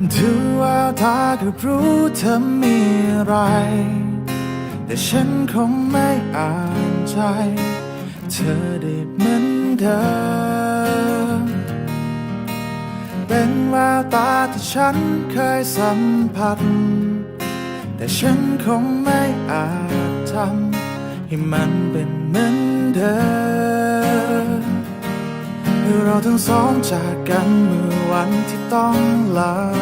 ดูว่าตาก็รู้เธอมีอะไร แต่ฉันคงไม่อ่านใจ เธอได้เหมือนเดิมเป็นแววตาที่ฉันเคยสัมผัส แต่ฉันคงไม่อาจทำให้มันเป็นเหมือนเดิมเราทั้งสองจากกันเมื่อวันที่ต้องลา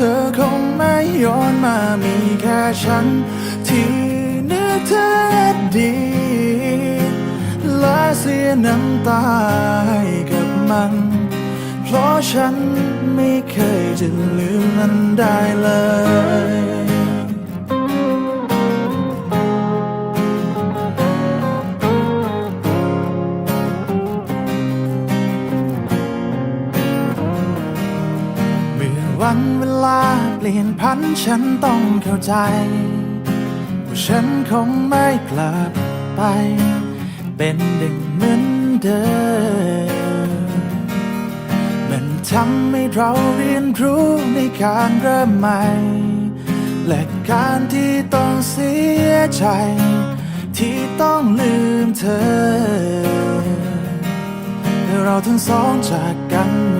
ธอคงไม่ย้อนมามีแค่ฉัน ที่นึกเธอดีตและเสียน้ำตาให้กับมัน เพราะฉันไม่เคยจะลืมมันได้เลย เวลาเปลี่ยนพันฉันต้องเข้าใจว่าฉันคงไม่กลับไป เป็นดึงเหมือนเดิม มันทำให้เราเรียนรู้ในการเริ่มใหม่ และการที่ต้องเสียใจ ที่ต้องลืมเธอ เราทั้งสองจากกันม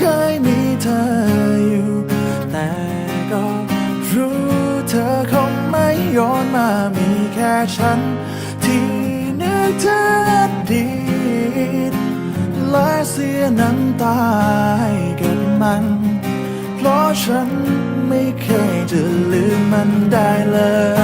เคยมีเธออยู่ แต่ก็รู้เธอคงไม่ย้อนมามีแค่ฉัน ที่นึกถึงอดีตและเสียน้ำตาให้กับมัน เพราะฉันไม่เคยจะลืมมันได้เลย